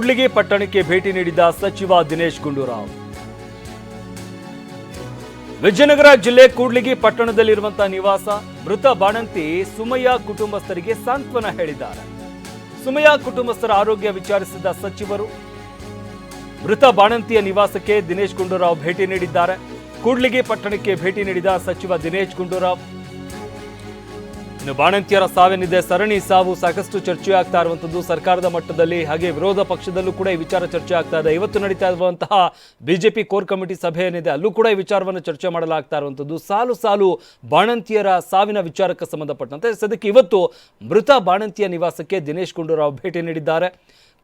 ಕೂಡ್ಲಿಗಿ ಪಟ್ಟಣಕ್ಕೆ ಭೇಟಿ ನೀಡಿದ ಸಚಿವ ದಿನೇಶ್ ಗುಂಡೂರಾವ್. ವಿಜಯನಗರ ಜಿಲ್ಲೆ ಕೂಡ್ಲಿಗಿ ಪಟ್ಟಣದಲ್ಲಿರುವಂತಹ ನಿವಾಸ ಮೃತ ಬಾಣಂತಿ ಸುಮಯ್ಯ ಕುಟುಂಬಸ್ಥರಿಗೆ ಸಾಂತ್ವನ ಹೇಳಿದ್ದಾರೆ. ಸುಮಯ್ಯ ಕುಟುಂಬಸ್ಥರ ಆರೋಗ್ಯ ವಿಚಾರಿಸಿದ ಸಚಿವರು, ಮೃತ ಬಾಣಂತಿಯ ನಿವಾಸಕ್ಕೆ ದಿನೇಶ್ ಗುಂಡೂರಾವ್ ಭೇಟಿ ನೀಡಿದ್ದಾರೆ. ಕೂಡ್ಲಿಗಿ ಪಟ್ಟಣಕ್ಕೆ ಭೇಟಿ ನೀಡಿದ ಸಚಿವ ದಿನೇಶ್ ಗುಂಡೂರಾವ್ ಇನ್ನು ಬಾಣಂತಿಯರ ಸಾವೇನಿದೆ, ಸರಣಿ ಸಾವು ಸಾಕಷ್ಟು ಚರ್ಚೆ ಆಗ್ತಾ ಇರುವಂಥದ್ದು. ಸರ್ಕಾರದ ಮಟ್ಟದಲ್ಲಿ ಹಾಗೆ ವಿರೋಧ ಪಕ್ಷದಲ್ಲೂ ಕೂಡ ಈ ವಿಚಾರ ಚರ್ಚೆ ಆಗ್ತಾ ಇದೆ. ಇವತ್ತು ನಡೀತಾ ಇರುವಂತಹ ಬಿಜೆಪಿ ಕೋರ್ ಕಮಿಟಿ ಸಭೆ ಏನಿದೆ, ಅಲ್ಲೂ ಕೂಡ ಈ ವಿಚಾರವನ್ನು ಚರ್ಚೆ ಮಾಡಲಾಗ್ತಾ ಇರುವಂಥದ್ದು. ಸಾಲು ಸಾಲು ಬಾಣಂತಿಯರ ಸಾವಿನ ವಿಚಾರಕ್ಕೆ ಸಂಬಂಧಪಟ್ಟಂತೆ. ಸದ್ಯಕ್ಕೆ ಇವತ್ತು ಮೃತ ಬಾಣಂತಿಯ ನಿವಾಸಕ್ಕೆ ದಿನೇಶ್ ಗುಂಡೂರಾವ್ ಭೇಟಿ ನೀಡಿದ್ದಾರೆ.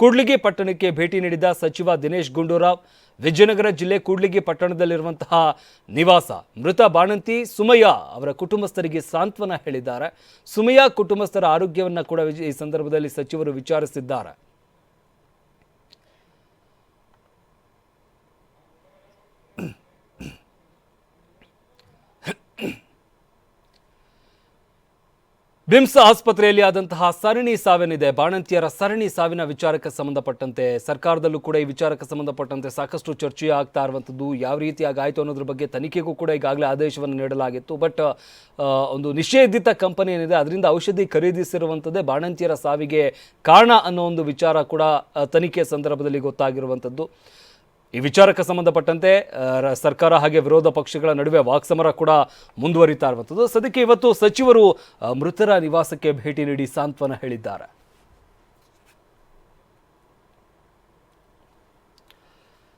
ಕೂಡ್ಲಿಗಿ ಪಟ್ಟಣಕ್ಕೆ ಭೇಟಿ ನೀಡಿದ ಸಚಿವ ದಿನೇಶ್ ಗುಂಡೂರಾವ್, ವಿಜಯನಗರ ಜಿಲ್ಲೆ ಕೂಡ್ಲಿಗಿ ಪಟ್ಟಣದಲ್ಲಿರುವಂತಹ ನಿವಾಸ ಮೃತ ಬಾಣಂತಿ ಸುಮಯ್ಯ ಅವರ ಕುಟುಂಬಸ್ಥರಿಗೆ ಸಾಂತ್ವನ ಹೇಳಿದ್ದಾರೆ. ಸುಮಯ್ಯ ಕುಟುಂಬಸ್ಥರ ಆರೋಗ್ಯವನ್ನು ಕೂಡ ಈ ಸಂದರ್ಭದಲ್ಲಿ ಸಚಿವರು ವಿಚಾರಿಸಿದ್ದಾರೆ. ಬಿಮ್ಸ್ ಆಸ್ಪತ್ರೆಯಲ್ಲಿ ಆದಂತಹ ಸರಣಿ ಸಾವಿನಿದೆ ಬಾಣಂತಿಯರ ಸರಣಿ ಸಾವಿನ ವಿಚಾರಕ್ಕೆ ಸಂಬಂಧಪಟ್ಟಂತೆ, ಸರ್ಕಾರದಲ್ಲೂ ಕೂಡ ಈ ವಿಚಾರಕ್ಕೆ ಸಂಬಂಧಪಟ್ಟಂತೆ ಸಾಕಷ್ಟು ಚರ್ಚೆ ಆಗ್ತಾ ಇರುವಂಥದ್ದು ಯಾವ ರೀತಿಯಾಗಿ ಆಯಿತು ಅನ್ನೋದ್ರ ಬಗ್ಗೆ ತನಿಖೆಗೂ ಕೂಡ ಈಗಾಗಲೇ ಆದೇಶವನ್ನು ನೀಡಲಾಗಿತ್ತು. ಬಟ್ ಒಂದು ನಿಷೇಧಿತ ಕಂಪನಿ ಏನಿದೆ, ಅದರಿಂದ ಔಷಧಿ ಖರೀದಿಸಿರುವಂಥದ್ದೇ ಬಾಣಂತಿಯರ ಸಾವಿಗೆ ಕಾರಣ ಅನ್ನೋ ಒಂದು ವಿಚಾರ ಕೂಡ ತನಿಖೆ ಸಂದರ್ಭದಲ್ಲಿ ಗೊತ್ತಾಗಿರುವಂಥದ್ದು ಈ ವಿಚಾರಕ್ಕೆ ಸಂಬಂಧಪಟ್ಟಂತೆ ಸರ್ಕಾರ ಹಾಗೆ ವಿರೋಧ ಪಕ್ಷಗಳ ನಡುವೆ ವಾಕ್ಸಮರ ಕೂಡ ಮುಂದುವರಿತಾ ಇರುವಂಥದ್ದು. ಸದ್ಯಕ್ಕೆ ಇವತ್ತು ಸಚಿವರು ಮೃತರ ನಿವಾಸಕ್ಕೆ ಭೇಟಿ ನೀಡಿ ಸಾಂತ್ವನ ಹೇಳಿದ್ದಾರೆ.